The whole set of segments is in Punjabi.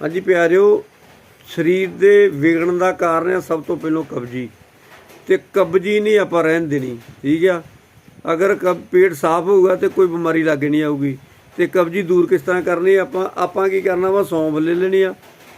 ਹਾਂਜੀ ਪਿਆਰਿਓ, ਸਰੀਰ ਦੇ ਵਿਗੜਨ ਦਾ ਕਾਰਨ ਹੈ ਸਭ ਤੋਂ ਪਹਿਲਾਂ ਕਬਜੀ। ਤੇ ਕਬਜੀ ਨਹੀਂ ਆਪਾਂ ਰਹਿਣ ਦੇਣੀ, ਠੀਕ ਆ? ਅਗਰ ਕਬ ਪੇਟ ਸਾਫ਼ ਹੋਊਗਾ ਤੇ ਕੋਈ ਬਿਮਾਰੀ ਲੱਗੇ ਨਹੀਂ ਆਊਗੀ। ਤੇ ਕਬਜੀ ਦੂਰ ਕਿਸ ਤਰ੍ਹਾਂ ਕਰਨੀ ਆਪਾਂ? ਆਪਾਂ ਕੀ ਕਰਨਾ ਵਾ? ਸੌਂਫ ਲੈ ਲੈਣੀ ਆ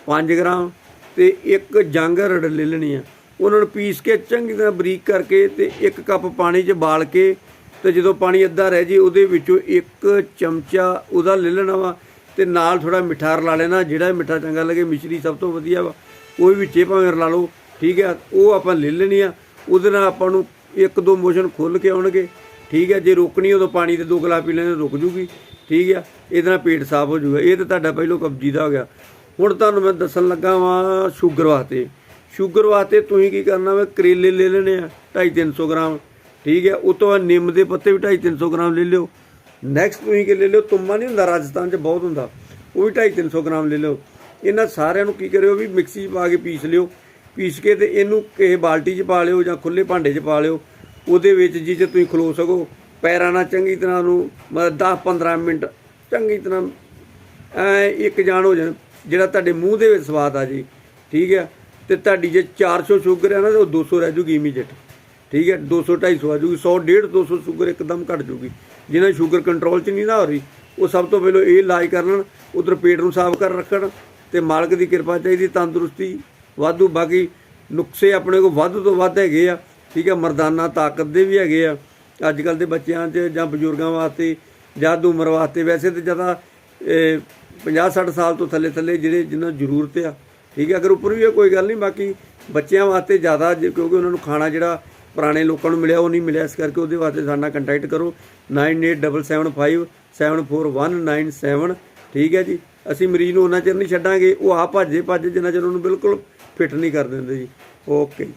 5 ਗ੍ਰਾਮ ਤੇ ਇੱਕ ਜੰਗ ਰੜ ਲੈ ਲੈਣੀ ਆ। ਉਹਨਾਂ ਨੂੰ ਪੀਸ ਕੇ ਚੰਗੀ ਤਰ੍ਹਾਂ ਬਰੀਕ ਕਰਕੇ ਤੇ ਇੱਕ ਕੱਪ ਪਾਣੀ 'ਚ ਬਾਲ ਕੇ ਤੇ ਜਦੋਂ ਪਾਣੀ ਅੱਧਾ ਰਹਿ ਜੇ, ਉਹਦੇ ਵਿੱਚੋਂ ਇੱਕ ਚਮਚਾ ਉਹਦਾ ਲੈ ਲੈਣਾ ਵਾ। ਤੇ ਨਾਲ ਥੋੜਾ ਮਿੱਠਾ ਰਲਾ ਲੈਣਾ, ਜਿਹੜਾ ਮਿੱਠਾ ਚੰਗਾ ਲੱਗੇ, ਮਿਸ਼ਰੀ ਸਭ ਤੋਂ ਵਧੀਆ ਵਾ। ਕੋਈ ਵੀ ਵਿੱਚੇ ਭਾਵੇਂ ਰਲਾ ਲਓ, ਠੀਕ ਹੈ? ਉਹ ਆਪਾਂ ਲੈ ਲੈਣੀ ਆ। ਉਹਦੇ ਨਾਲ ਆਪਾਂ ਨੂੰ ਇੱਕ ਦੋ ਮੋਸ਼ਨ ਖੁੱਲ ਕੇ ਆਉਣਗੇ, ਠੀਕ ਹੈ? ਜੇ ਰੋਕਣੀ ਉਦੋਂ ਪਾਣੀ ਦੇ ਦੋ ਗਲਾਸ ਪੀ ਲੈਣੇ ਰੁਕ ਜੂਗੀ, ਠੀਕ ਹੈ? ਇਹਦੇ ਨਾਲ ਪੇਟ ਸਾਫ਼ ਹੋ ਜਾਊਗਾ ਇਹ ਤਾਂ ਤੁਹਾਡਾ ਪਹਿਲੋਂ ਕਬਜੀ ਦਾ ਹੋ ਗਿਆ। ਹੁਣ ਤੁਹਾਨੂੰ ਮੈਂ ਦੱਸਣ ਲੱਗਾ ਵਾਂ ਸ਼ੂਗਰ ਵਾਸਤੇ। ਸ਼ੂਗਰ ਵਾਸਤੇ ਤੁਸੀਂ ਕੀ ਕਰਨਾ ਵਾ? ਕਰੇਲੇ ਲੈ ਲੈਣੇ ਆ 2.5 300 ਗ੍ਰਾਮ, ਠੀਕ ਹੈ? ਉਹ ਤੋਂ ਬਾਅਦ ਨਿੰਮ ਦੇ ਪੱਤੇ ਵੀ 2.5 300 ਗ੍ਰਾਮ ਲੈ ਲਿਓ। ਨੈਕਸਟ ਤੁਸੀਂ ਕਿ ਲੈ ਲਿਓ, ਤੁੰਮਾ ਨਹੀਂ ਹੁੰਦਾ, ਰਾਜਸਥਾਨ 'ਚ ਬਹੁਤ ਹੁੰਦਾ। ਉਹ ਵੀ 2.5 300 ਗ੍ਰਾਮ ਲੈ ਲਿਓ। ਇਹਨਾਂ ਸਾਰਿਆਂ ਨੂੰ ਕੀ ਕਰਿਓ ਵੀ ਮਿਕਸੀ 'ਚ ਪਾ ਕੇ ਪੀਸ ਲਿਓ। ਪੀਸ ਕੇ ਤੇ ਇਹਨੂੰ ਕਿਸੇ ਬਾਲਟੀ 'ਚ ਪਾ ਲਿਓ ਜਾਂ ਖੁੱਲੇ ਭਾਂਡੇ 'ਚ ਪਾ ਲਿਓ। ਉਹਦੇ ਵਿੱਚ ਜਿਹ 'ਚ ਤੁਸੀਂ ਖਲੋ ਸਕੋ, ਪੈਰਾਂ ਨਾਲ ਚੰਗੀ ਤਰ੍ਹਾਂ ਨੂੰ 10 15 ਮਿੰਟ ਚੰਗੀ ਤਰ੍ਹਾਂ ਐ ਇੱਕ ਜਾਣ ਹੋ ਜਾਣ, ਜਿਹੜਾ ਤੁਹਾਡੇ ਮੂੰਹ ਦੇ ਵਿੱਚ ਸਵਾਦ ਆ ਜੀ। ਠੀਕ ਹੈ ਤੇ ਤੁਹਾਡੀ ਜੇ 400 ਸ਼ੂਗਰ ਹੈ ਨਾ, ਤੇ ਉਹ 200 ਰਹਿ ਜੂਗੀ ਇਮੀਡੀਏਟ ਠੀਕ ਹੈ 200 250 ਆ ਜੂਗੀ 100 150 200 ਸ਼ੂਗਰ ਇੱਕਦਮ ਘਟ ਜੂਗੀ। ਜਿਹਨਾਂ ਸ਼ੂਗਰ ਕੰਟਰੋਲ 'ਚ ਨਹੀਂ ਨਾ ਹੋ ਰਹੀ, ਉਹ ਸਭ ਤੋਂ ਪਹਿਲਾਂ ਇਹ ਇਲਾਜ ਕਰਨ ਉਧਰ ਪੇਟ ਨੂੰ ਸਾਫ਼ ਕਰ ਰੱਖਣ, ਤੇ ਮਾਲਕ ਦੀ ਕਿਰਪਾ ਚਾਹੀਦੀ, ਤੰਦਰੁਸਤੀ ਵਾਧੂ, ਬਾਕੀ ਨੁਕਸੇ ਆਪਣੇ ਕੋਲ ਵੱਧ ਤੋਂ ਵੱਧ ਹੈਗੇ ਆ, ਠੀਕ ਹੈ ਮਰਦਾਨਾ ਤਾਕਤ ਦੇ ਵੀ ਹੈਗੇ ਆ। ਅੱਜ ਕੱਲ ਦੇ ਬੱਚਿਆਂ 'ਚ ਜਾਂ ਬਜ਼ੁਰਗਾਂ ਵਾਸਤੇ ਜਾਂ ਉਮਰ ਵਾਸਤੇ ਵੈਸੇ ਤੇ ਜ਼ਿਆਦਾ 50 60 ਸਾਲ ਤੋਂ ਥੱਲੇ ਥੱਲੇ ਜਿਹੜੇ ਜਿਨ੍ਹਾਂ ਨੂੰ ਜ਼ਰੂਰਤ ਆ, ਠੀਕ ਹੈ ਅਗਰ ਉੱਪਰ ਵੀ ਹੈ ਕੋਈ ਗੱਲ ਨਹੀਂ, ਬਾਕੀ ਬੱਚਿਆਂ ਵਾਸਤੇ ਜ਼ਿਆਦਾ, ਜੇ- ਕਿਉਂਕਿ ਉਹਨਾਂ ਨੂੰ ਖਾਣਾ ਜਿਹੜਾ ਪੁਰਾਣੇ ਲੋਕਾਂ ਨੂੰ ਮਿਲਿਆ, ਉਹ ਨਹੀਂ ਮਿਲਿਆ, ਇਸ ਕਰਕੇ ਉਹਦੇ ਵਾਸਤੇ ਸਾਡੇ ਨਾਲ ਕੰਟੈਕਟ ਕਰੋ। 9875574197 ਠੀਕ ਹੈ ਜੀ? ਅਸੀਂ ਮਰੀਜ਼ ਨੂੰ ਉਹਨਾਂ ਚਿਰ ਨਹੀਂ ਛੱਡਾਂਗੇ, ਉਹ ਆ ਭੱਜੇ ਭੱਜ ਜਿੰਨਾ ਚਿਰ ਉਹਨੂੰ ਬਿਲਕੁਲ ਫਿੱਟ ਨਹੀਂ ਕਰ ਦਿੰਦੇ ਜੀ। ਓਕੇ ਜੀ।